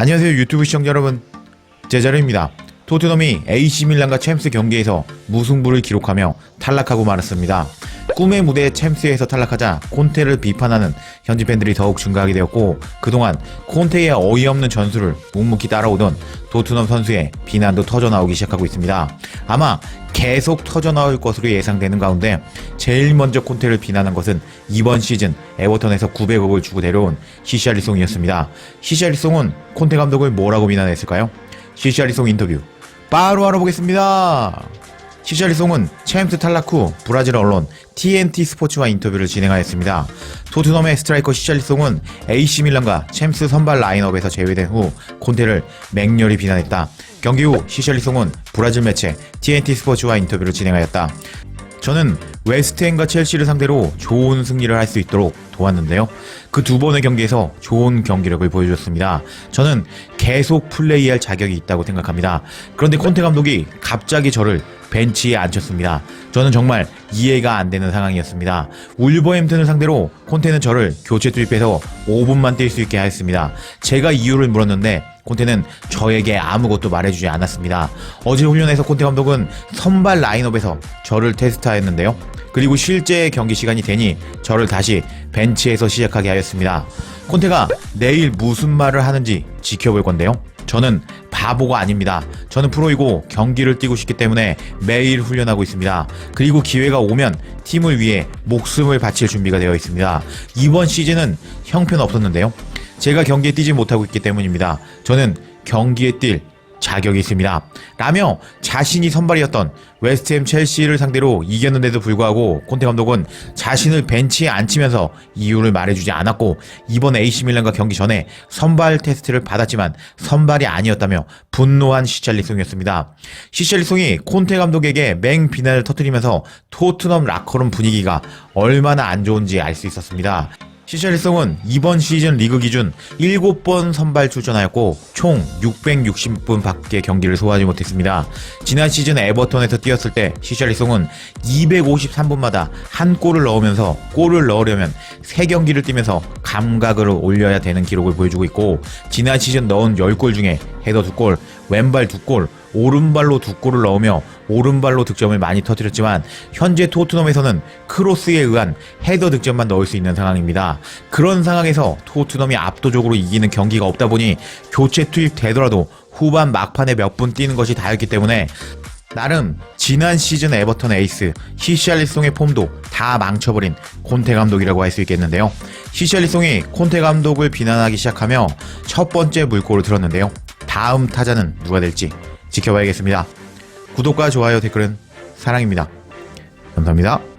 안녕하세요 유튜브 시청자 여러분 제자르입니다. 토트넘이 AC 밀란과 챔스 경기에서 무승부를 기록하며 탈락하고 말았습니다. 꿈의 무대 챔스에서 탈락하자 콘테를 비판하는 현지 팬들이 더욱 증가하게 되었고 그동안 콘테의 어이없는 전술을 묵묵히 따라오던 토트넘 선수의 비난도 터져나오기 시작하고 있습니다. 아마 계속 터져나올 것으로 예상되는 가운데 제일 먼저 콘테를 비난한 것은 이번 시즌 에버턴에서 900억을 주고 데려온 시샤리송이었습니다. 시샤리송은 콘테 감독을 뭐라고 비난했을까요? 시샤리송 인터뷰 바로 알아보겠습니다. 시샤리송은 챔스 탈락 후 브라질 언론 TNT 스포츠와 인터뷰를 진행하였습니다. 토트넘의 스트라이커 시샤리송은 AC 밀란과 챔스 선발 라인업에서 제외된 후 콘테를 맹렬히 비난했다. 경기 후 시샤리송은 브라질 매체 TNT 스포츠와 인터뷰를 진행하였다. 저는 웨스트햄과 첼시를 상대로 좋은 승리를 할 수 있도록 도왔는데요. 그 두 번의 경기에서 좋은 경기력을 보여줬습니다. 저는 계속 플레이할 자격이 있다고 생각합니다. 그런데 콘테 감독이 갑자기 저를 벤치에 앉혔습니다. 저는 정말 이해가 안 되는 상황이었습니다. 울버햄튼을 상대로 콘테는 저를 교체 투입해서 5분만 뛸 수 있게 하였습니다. 제가 이유를 물었는데 콘테는 저에게 아무것도 말해주지 않았습니다. 어제 훈련에서 콘테 감독은 선발 라인업에서 저를 테스트하였는데요. 그리고 실제 경기 시간이 되니 저를 다시 벤치에서 시작하게 하였습니다. 콘테가 내일 무슨 말을 하는지 지켜볼 건데요. 저는 바보가 아닙니다. 저는 프로이고 경기를 뛰고 싶기 때문에 매일 훈련하고 있습니다. 그리고 기회가 오면 팀을 위해 목숨을 바칠 준비가 되어 있습니다. 이번 시즌은 형편 없었는데요. 제가 경기에 뛰지 못하고 있기 때문입니다. 저는 경기에 뛸 자격이 있습니다. 라며 자신이 선발이었던 웨스트햄 첼시를 상대로 이겼는데도 불구하고 콘테 감독은 자신을 벤치에 앉히면서 이유를 말해주지 않았고 이번 AC 밀란과 경기 전에 선발 테스트를 받았지만 선발이 아니었다며 분노한 시찰리송이었습니다. 시찰리송이 콘테 감독에게 맹 비난을 터뜨리면서 토트넘 라커룸 분위기가 얼마나 안 좋은지 알 수 있었습니다. 시샬리송은 이번 시즌 리그 기준 7번 선발 출전하였고 총 660분 밖에 경기를 소화하지 못했습니다. 지난 시즌 에버턴에서 뛰었을 때 시샬리송은 253분마다 한 골을 넣으면서 골을 넣으려면 3경기를 뛰면서 감각을 올려야 되는 기록을 보여주고 있고 지난 시즌 넣은 10골 중에 헤더 2골, 왼발 2골, 오른발로 두 골을 넣으며 오른발로 득점을 많이 터뜨렸지만 현재 토트넘에서는 크로스에 의한 헤더 득점만 넣을 수 있는 상황입니다. 그런 상황에서 토트넘이 압도적으로 이기는 경기가 없다 보니 교체 투입되더라도 후반 막판에 몇 분 뛰는 것이 다였기 때문에 나름 지난 시즌 에버턴 에이스 히샬리송의 폼도 다 망쳐버린 콘테 감독이라고 할 수 있겠는데요. 히샬리송이 콘테 감독을 비난하기 시작하며 첫 번째 물꼬를 들었는데요. 다음 타자는 누가 될지 지켜봐야겠습니다. 구독과 좋아요 댓글은 사랑입니다. 감사합니다.